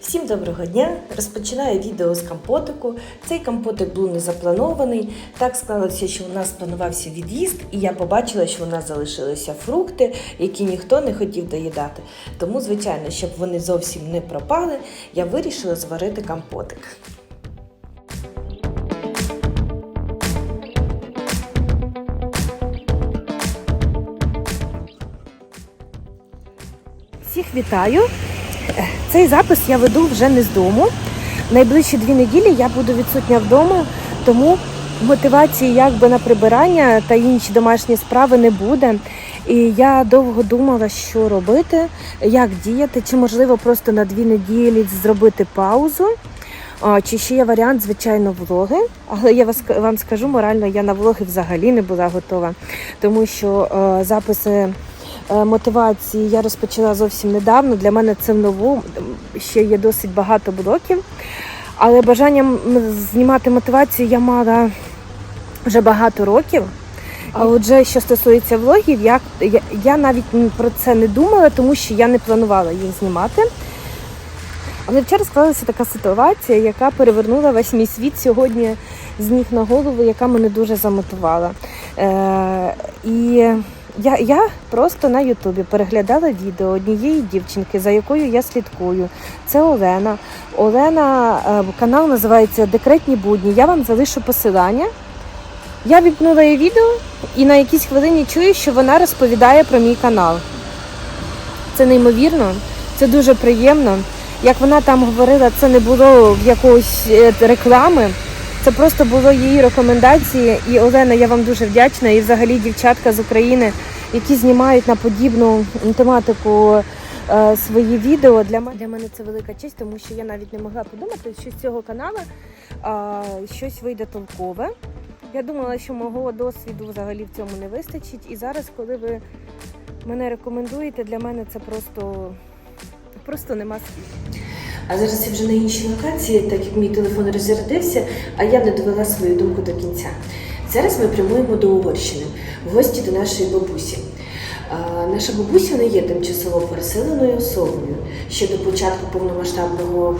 Всім доброго дня! Розпочинаю відео з компотику. Цей компотик був не запланований. Так склалося, що у нас планувався від'їзд, і я побачила, що у нас залишилися фрукти, які ніхто не хотів доїдати. Тому, звичайно, щоб вони зовсім не пропали, я вирішила зварити компотик. Всіх вітаю! Цей запис я веду вже не з дому. Найближчі дві неділі я буду відсутня вдома, тому мотивації якби на прибирання та інші домашні справи не буде. І я довго думала, що робити, як діяти, чи можливо просто на дві неділі зробити паузу. Чи ще є варіант, звичайно, влоги. Але я вам скажу, морально я на влоги взагалі не була готова, тому що е, записи мотивації я розпочала зовсім недавно. Для мене це нову ще є досить багато блоків. Але бажання знімати мотивацію я мала вже багато років. А отже, що стосується влогів, я, я, я навіть про це не думала, тому що я не планувала їх знімати. Але вчора склалася така ситуація, яка перевернула весь мій світ сьогодні з ніг на голову, яка мене дуже замотивувала. Е, і я, я просто на Ютубі переглядала відео однієї дівчинки, за якою я слідкую. Це Олена. Олена, е, канал називається Декретні будні. Я вам залишу посилання. Я вімкнула її відео і на якійсь хвилині чую, що вона розповідає про мій канал. Це неймовірно, це дуже приємно. Як вона там говорила, це не було в якоїсь е, реклами. Це просто було її рекомендації. І Олена, я вам дуже вдячна. І взагалі дівчатка з України, які знімають на подібну тематику е, свої відео. Для мене для мене це велика честь, тому що я навіть не могла подумати, що з цього каналу е, щось вийде толкове. Я думала, що мого досвіду взагалі в цьому не вистачить. І зараз, коли ви мене рекомендуєте, для мене це просто, просто нема слів. А зараз я вже на іншій локації, так як мій телефон розрядився, а я не довела свою думку до кінця. Зараз ми прямуємо до Угорщини, в гості до нашої бабусі. Наша бабуся не є тимчасово переселеною особою. Ще до початку повномасштабного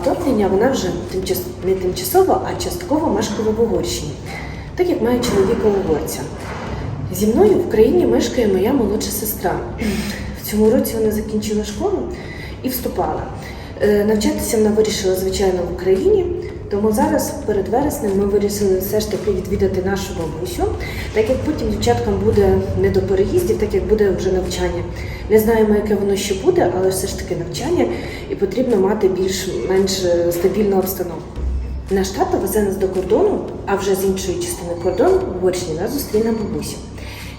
вторгнення вона вже тимчас... не тимчасово, а частково мешкала в Угорщині, так як має чоловіка угорця. Зі мною в Україні мешкає моя молодша сестра. В цьому році вона закінчила школу і вступала. Е, Навчатися вона вирішила, звичайно, в Україні. Тому зараз, перед вереснем, ми вирішили все ж таки відвідати нашу бабусю, так як потім дівчаткам буде не до переїздів, так як буде вже навчання. Не знаємо, яке воно ще буде, але все ж таки навчання, і потрібно мати більш-менш е, стабільну обстановку. Наш тато везе нас до кордону, а вже з іншої частини кордону в Угорщині нас зустріне бабуся.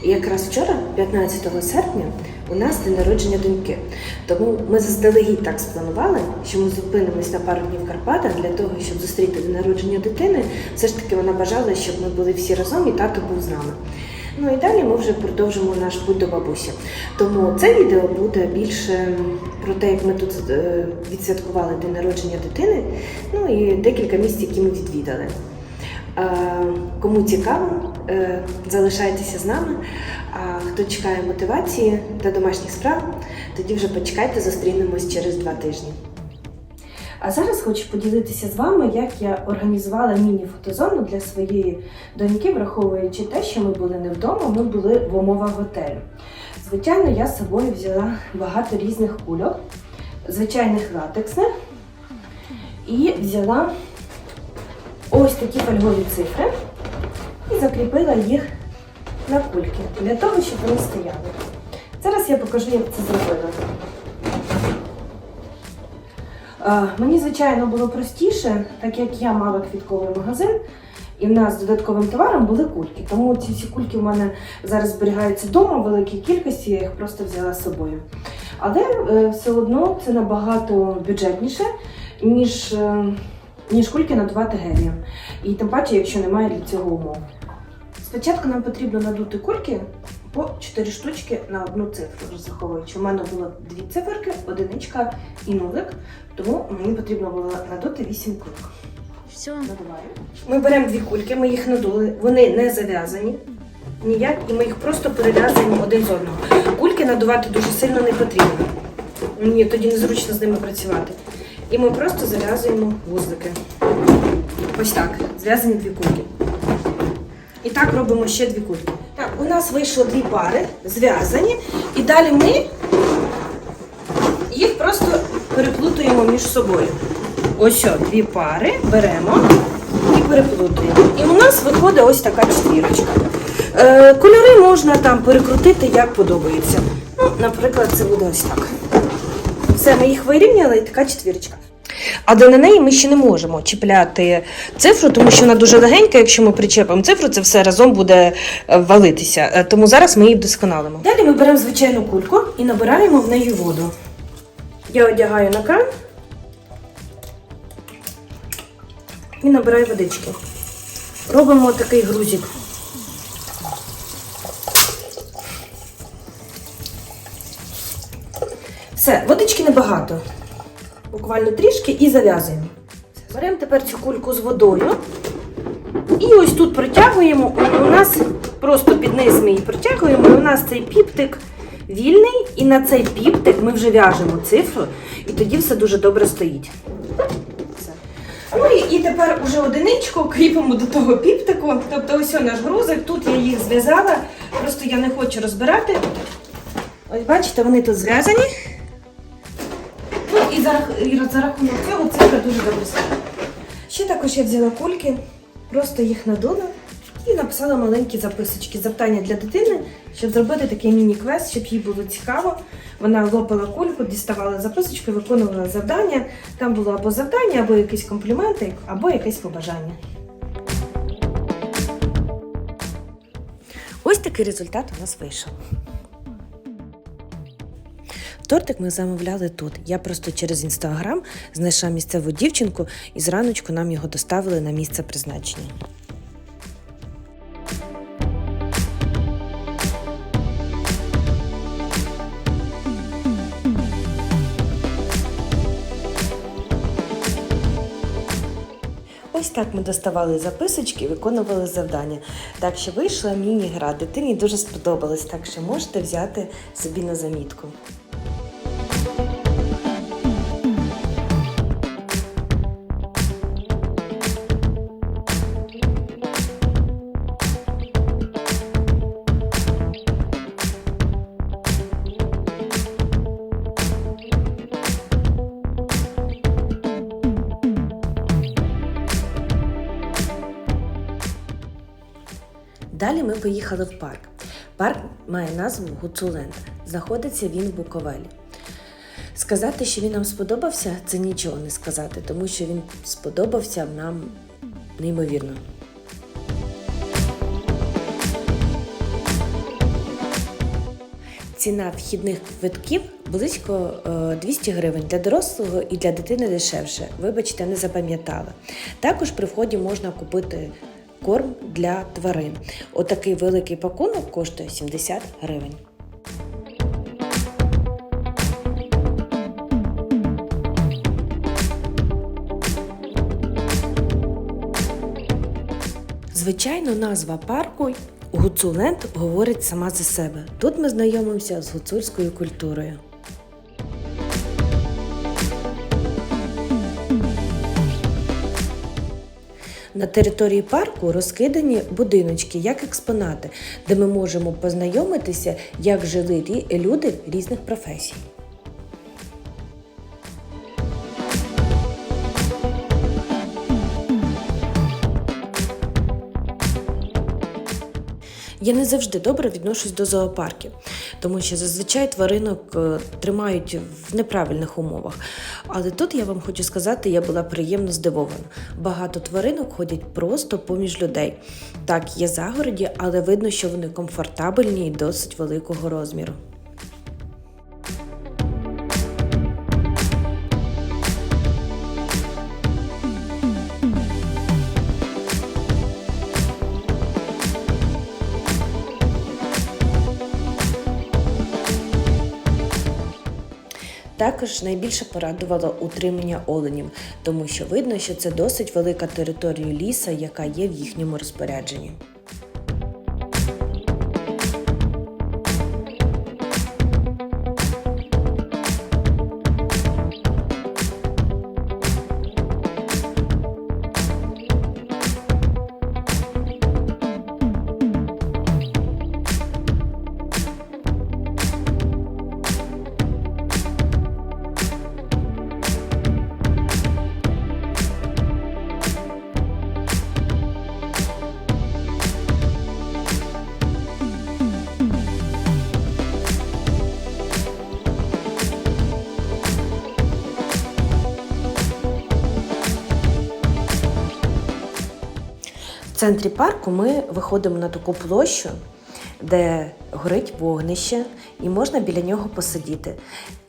І якраз вчора, 15 серпня, у нас день народження доньки. Тому ми заздалегідь так спланували, що ми зупинимось на пару днів Карпатах для того, щоб зустріти день народження дитини. Все ж таки вона бажала, щоб ми були всі разом і тато був з нами. Ну і далі ми вже продовжимо наш путь до бабусі. Тому це відео буде більше про те, як ми тут е, відсвяткували день народження дитини, ну і декілька місць, які ми відвідали. Е, Кому цікаво, залишайтеся з нами. А хто чекає мотивації та домашніх справ, тоді вже почекайте, зустрінемось через два тижні. А зараз хочу поділитися з вами, як я організувала міні-фотозону для своєї доньки, враховуючи те, що ми були не вдома, ми були в умовах готелю. Звичайно, я з собою взяла багато різних кульок, звичайних латексних, і взяла ось такі фольгові цифри і закріпила їх на кульки для того, щоб вони стояли. Зараз я покажу, як це зробила. Е, Мені, звичайно, було простіше, так як я мала квітковий магазин, і в нас додатковим товаром були кульки. Тому ці всі кульки в мене зараз зберігаються вдома в великій кількості, я їх просто взяла з собою. Але е, все одно це набагато бюджетніше, ніж, е, ніж кульки надувати гелієм. І тим паче, якщо немає для цього умов. Спочатку нам потрібно надути кульки по 4 штучки на одну цифру, розраховуючи. У мене було дві циферки, одиничка і нулик, тому мені потрібно було надути 8 кульок. Все. Надуваю. Ми беремо дві кульки, ми їх надули, вони не зав'язані ніяк, і ми їх просто перев'язуємо один з одного. Кульки надувати дуже сильно не потрібно. Мені тоді незручно з ними працювати. І ми просто зав'язуємо вузлики. Ось так. Зв'язані дві кульки. І так робимо ще дві кульки. Так, у нас вийшло дві пари, зв'язані. І далі ми їх просто переплутуємо між собою. Ось о, дві пари беремо і переплутуємо. І у нас виходить ось така четвірочка. Е, кольори можна там перекрутити, як подобається. Ну, наприклад, це буде ось так. Все, ми їх вирівняли і така четвірочка. Але на неї ми ще не можемо чіпляти цифру, тому що вона дуже легенька. Якщо ми причепимо цифру, це все разом буде е, валитися. Е, Тому зараз ми її вдосконалимо. Далі ми беремо звичайну кульку і набираємо в неї воду. Я одягаю на кран і набираю водички. Робимо такий грузик. Все, водички небагато. Буквально трішки і зав'язуємо. Беремо тепер цю кульку з водою. І ось тут протягуємо. У нас просто під низ ми її протягуємо. І у нас цей піптик вільний. І на цей піптик ми вже в'яжемо цифру, і тоді все дуже добре стоїть. Ну і, і тепер уже одиничку кріпимо до того піптику. Тобто ось наш грузик, тут я їх зв'язала, просто я не хочу розбирати. Ось бачите, вони тут зв'язані. За, і за рахунок цього цифра дуже добре стоїть. Ще також я взяла кульки, просто їх надула і написала маленькі записочки, завдання для дитини, щоб зробити такий міні-квест, щоб їй було цікаво. Вона лопала кульку, діставала записочку, виконувала завдання. Там було або завдання, або якісь компліменти, або якесь побажання. Ось такий результат у нас вийшов. Тортик ми замовляли тут. Я просто через інстаграм знайшла місцеву дівчинку і зраночку нам його доставили на місце призначення. Ось так ми доставали записочки, виконували завдання. Так що вийшла міні-гра. Дитині дуже сподобалось, так що можете взяти собі на замітку. Далі ми поїхали в парк. Парк має назву Гуцуленд. Знаходиться він в Буковелі. Сказати, що він нам сподобався, це нічого не сказати, тому що він сподобався нам неймовірно. Ціна вхідних квитків близько е, 200 гривень для дорослого і для дитини дешевше. Вибачте, не запам'ятала. Також при вході можна купити корм для тварин. Отакий великий пакунок коштує 70 гривень. Звичайно, назва парку Гуцуленд говорить сама за себе. Тут ми знайомимося з гуцульською культурою. На території парку розкидані будиночки як експонати, де ми можемо познайомитися, як жили люди різних професій. Я не завжди добре відношусь до зоопарків, тому що зазвичай тваринок е, тримають в неправильних умовах. Але тут я вам хочу сказати, я була приємно здивована. Багато тваринок ходять просто поміж людей. Так, є загороді, але видно, що вони комфортабельні і досить великого розміру. Також найбільше порадувало утримання оленів, тому що видно, що це досить велика територія ліса, яка є в їхньому розпорядженні. Центрі парку ми виходимо на таку площу, де горить вогнище, і можна біля нього посидіти.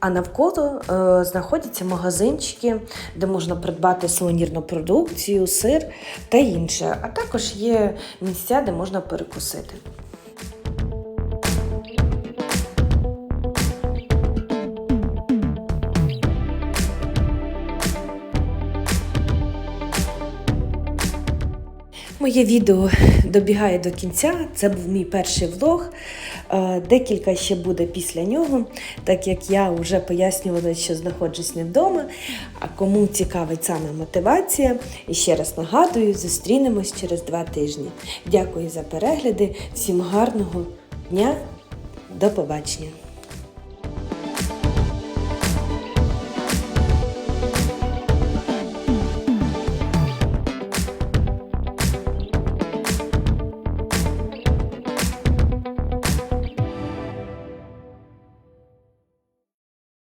А навколо е, знаходяться магазинчики, де можна придбати сувенірну продукцію, сир та інше. А також є місця, де можна перекусити. Моє відео добігає до кінця. Це був мій перший влог. Е, Декілька ще буде після нього, так як я вже пояснювала, що знаходжусь не вдома. А кому цікавить саме мотивація, і ще раз нагадую, зустрінемось через два тижні. Дякую за перегляди, всім гарного дня, до побачення!